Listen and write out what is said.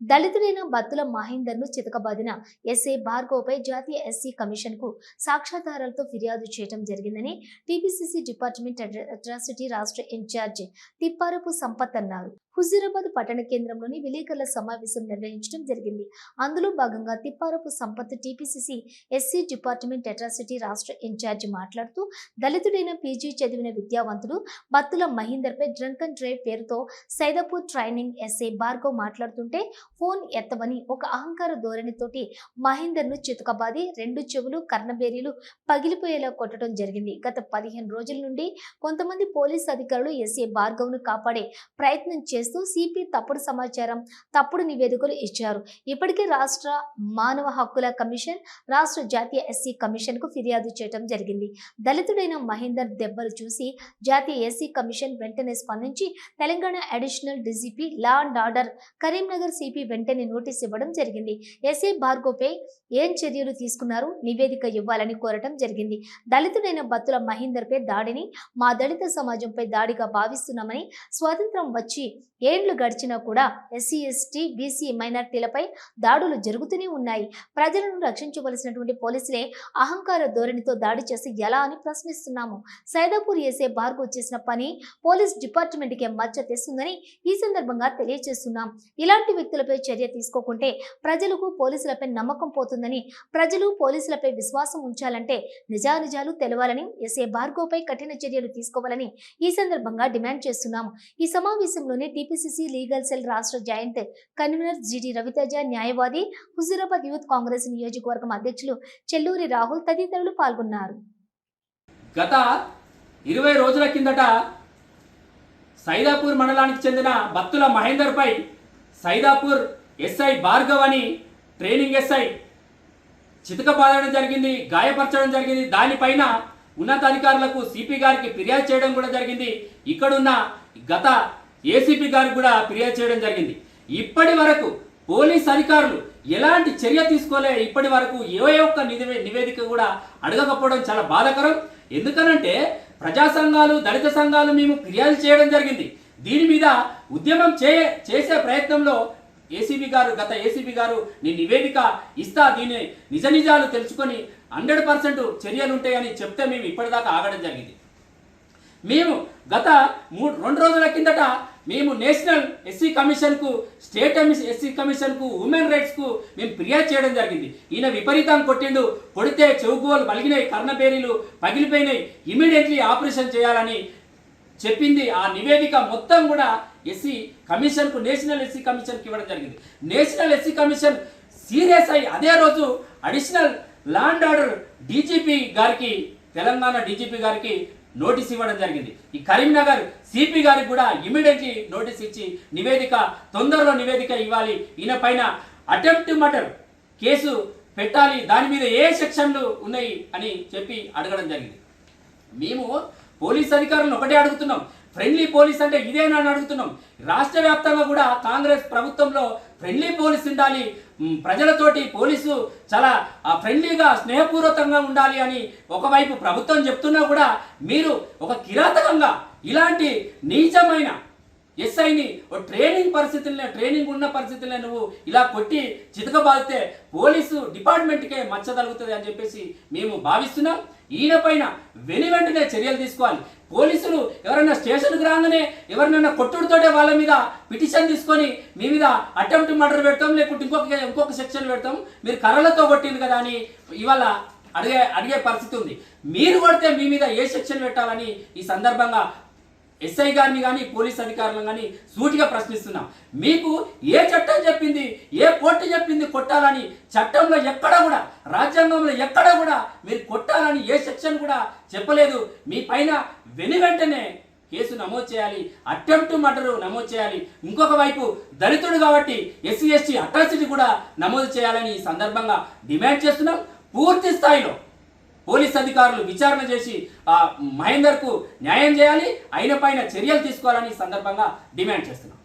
దళితుడైన Battula మహేందర్ను చితకబాదిన SA భార్గవ్పై జాతీయ SC కమిషన్కు సాక్ష్యాధారాలతో ఫిర్యాదు చేయడం జరిగిందని టీపీసీసీ డిపార్ట్మెంట్ అట్రాసిటీ రాష్ట్ర ఇన్ఛార్జ్ తిప్పారపు సంపత్ అన్నారు. హుజూరాబాద్ పట్టణ కేంద్రంలోని విలేకరుల సమావేశం నిర్వహించడం జరిగింది. అందులో భాగంగా Thipparapu Sampath TPCC SC department atrocity రాష్ట్ర ఇన్ఛార్జి మాట్లాడుతూ దళితుడైన పీజీ చదివిన విద్యావంతుడు బత్తుల మహీందర్ పై డ్రంక్ అండ్ డ్రైవ్ పేరుతో సైదాపూర్ ట్రైనింగ్ ఎస్ఏ భార్గవ్ మాట్లాడుతుంటే ఫోన్ ఎత్తమని ఒక అహంకార ధోరణితోటి మహీందర్ను చితకబాది రెండు చెవులు కర్ణబేరీలు పగిలిపోయేలా కొట్టడం జరిగింది. గత పదిహేను రోజుల నుండి కొంతమంది పోలీస్ అధికారులు ఎస్ఏ భార్గవ్ను కాపాడే ప్రయత్నం చేస్తూ సిపి తప్పుడు సమాచారం తప్పుడు నివేదికలు ఇచ్చారు. ఇప్పటికే రాష్ట్ర మానవ హక్కుల కమిషన్ రాష్ట్ర జాతీయ ఎస్సీ కమిషన్కు ఫిర్యాదు చేయడం జరిగింది. దళితుడైన మహేందర్ దెబ్బలు చూసి జాతీయ ఎస్సీ కమిషన్ వెంటనే స్పందించి Telangana additional DGP law and order Karimnagar CP వెంటనే నోటీస్ ఇవ్వడం జరిగింది. ఎస్ఏ భార్గవ్పై ఏం చర్యలు తీసుకున్నారు? నివేదిక ఇవ్వాలని కోరటం జరిగింది. దళితుడైన బత్తుల మహేందర్ పై దాడిని మా దళిత సమాజంపై దాడిగా భావిస్తున్నామని స్వాతంత్రం వచ్చి ఏండ్లు గడిచినా కూడా ఎస్సీ ఎస్టీ బీసీ మైనార్టీలపై దాడులు జరుగుతూనే ఉన్నాయి. ప్రజలను రక్షించవలసినటువంటి పోలీసులే అహంకార ధోరణితో దాడి చేసి ఎలా అని ప్రశ్నిస్తున్నాము. సైదాపూర్ ఎస్ఏ బార్గో చేసిన పని పోలీస్ డిపార్ట్మెంట్కే మచ్చ తెస్తుందని ఈ సందర్భంగా తెలియజేస్తున్నాం. ఇలాంటి వ్యక్తులపై చర్య తీసుకోకుంటే ప్రజలకు పోలీసులపై నమ్మకం పోతుందని ప్రజలు పోలీసులపై విశ్వాసం ఉంచాలంటే నిజానిజాలు తెలవాలని ఎస్ఏ బార్గోపై కఠిన చర్యలు తీసుకోవాలని ఈ సందర్భంగా డిమాండ్ చేస్తున్నాము ఈ సమావేశంలోనే టీపీసీసీ లీగల్ సెల్ రాష్ట్ర జాయింట్ కన్వీనర్ జిటి రవితేజ న్యాయవాది హుజూరాబాద్ యూత్ కాంగ్రెస్ నియోజకవర్గం అధ్యక్షులు చెల్లూరి రాహుల్ తదితరులు పాల్గొన్నారు. గత ఇరవై రోజుల కిందట సైదాపూర్ మండలానికి చెందిన బత్తుల మహేందర్పై సైదాపూర్ ఎస్ఐ భార్గవ్ అని ట్రైనింగ్ ఎస్ఐ చితకబాదడం జరిగింది గాయపరచడం జరిగింది. దానిపైన ఉన్నతాధికారులకు సిపి గారికి ఫిర్యాదు చేయడం కూడా జరిగింది. ఇక్కడున్న గత ఏసీపీ గారికి కూడా ఫిర్యాదు చేయడం జరిగింది. ఇప్పటి వరకు పోలీస్ అధికారులు ఎలాంటి చర్య తీసుకోలే ఇప్పటి వరకు ఏ ఒక్క నివేదిక కూడా అడగకపోవడం చాలా బాధాకరం. ఎందుకనంటే ప్రజా సంఘాలు దళిత సంఘాలు మేము ఫిర్యాదు చేయడం జరిగింది. దీని మీద ఉద్యమం చే చేసే ప్రయత్నంలో ఏసీబీ గారు గత ఏసీబీ గారు నీ నివేదిక ఇస్తా దీని నిజ నిజాలు తెలుసుకొని హండ్రెడ్ పర్సెంట్ చర్యలు ఉంటాయని చెప్తే మేము ఇప్పటిదాకా ఆగడం జరిగింది. మేము గత మూడు రెండు రోజుల కిందట మేము నేషనల్ ఎస్సీ కమిషన్కు స్టేట్ ఎస్సీ కమిషన్కు ఉమెన్ రైట్స్కు మేము ఫిర్యాదు చేయడం జరిగింది. ఈయన విపరీతం కొట్టిండు కొడితే చెవుకోలు పలిగినాయి కర్ణపేరీలు పగిలిపోయినాయి ఇమీడియట్లీ ఆపరేషన్ చేయాలని చెప్పింది. ఆ నివేదిక మొత్తం కూడా ఎస్సీ కమిషన్కు నేషనల్ ఎస్సీ కమిషన్కి ఇవ్వడం జరిగింది. నేషనల్ ఎస్సీ కమిషన్ సీరియస్ అయి అదే రోజు అడిషనల్ ల్యాండ్ ఆర్డర్ డీజీపీ గారికి తెలంగాణ డీజీపీ గారికి నోటీస్ ఇవ్వడం జరిగింది. ఈ కరీంనగర్ సిపి గారికి కూడా ఇమీడియట్లీ నోటీస్ ఇచ్చి నివేదిక తొందరలో నివేదిక ఇవ్వాలి. ఈయన పైన అటెంప్ట్ మర్డర్ కేసు పెట్టాలి. దాని మీద ఏ సెక్షన్లు ఉన్నాయి అని చెప్పి అడగడం జరిగింది. మేము పోలీస్ అధికారులను ఒకటే అడుగుతున్నాం. ఫ్రెండ్లీ పోలీస్ అంటే ఇదేనా అని అడుగుతున్నాం. రాష్ట్ర వ్యాప్తంగా కూడా కాంగ్రెస్ ప్రభుత్వంలో ఫ్రెండ్లీ పోలీస్ ఉండాలి. ప్రజలతోటి పోలీసు చాలా ఆ, ఫ్రెండ్లీగా స్నేహపూర్వకంగా ఉండాలి అని ఒకవైపు ప్రభుత్వం చెప్తున్నా కూడా మీరు ఒక కిరాతకంగా ఇలాంటి నీచమైన ఎస్ఐని ఓ ట్రైనింగ్ పరిస్థితుల్లో ట్రైనింగ్ ఉన్న పరిస్థితుల్లో నువ్వు ఇలా కొట్టి చితకబాదితే పోలీసు డిపార్ట్మెంట్కే మచ్చ తగులుతుంది అని చెప్పేసి మేము భావిస్తున్నాం. ఈయన పైన వెను వెంటనే చర్యలు తీసుకోవాలి. పోలీసులు ఎవరైనా స్టేషన్కి రాగానే ఎవరినైనా కొట్టుడుతోటే వాళ్ళ మీద పిటిషన్ తీసుకొని మీ మీద అటెంప్ట్ మర్డర్ పెడతాం లేకుంటే ఇంకొక ఇంకొక సెక్షన్ పెడతాం. మీరు కర్రలతో కొట్టింది కదా అని ఇవాళ అడిగే అడిగే పరిస్థితి ఉంది. మీరు కొడితే మీ మీద ఏ సెక్షన్ పెట్టాలని ఈ సందర్భంగా ఎస్ఐ గారిని కానీ పోలీస్ అధికారులను కానీ సూటిగా ప్రశ్నిస్తున్నాం. మీకు ఏ చట్టం చెప్పింది ఏ కోర్టు చెప్పింది కొట్టాలని చట్టంలో ఎక్కడ కూడా రాజ్యాంగంలో ఎక్కడ కూడా మీరు కొట్టాలని ఏ సెక్షన్ కూడా చెప్పలేదు. మీ పైన వెను వెంటనే కేసు నమోదు చేయాలి అటెంప్ట్ మర్డర్ నమోదు చేయాలి. ఇంకొక వైపు దళితుడు కాబట్టి ఎస్సీ ఎస్టీ అట్రాసిటీ కూడా నమోదు చేయాలని ఈ సందర్భంగా డిమాండ్ చేస్తున్నాం. పూర్తి స్థాయిలో పోలీస్ అధికారులు విచారణ చేసి మహేందర్కు న్యాయం చేయాలి ఆయన పైన చర్యలు తీసుకోవాలని సందర్భంగా డిమాండ్ చేస్తున్నాం.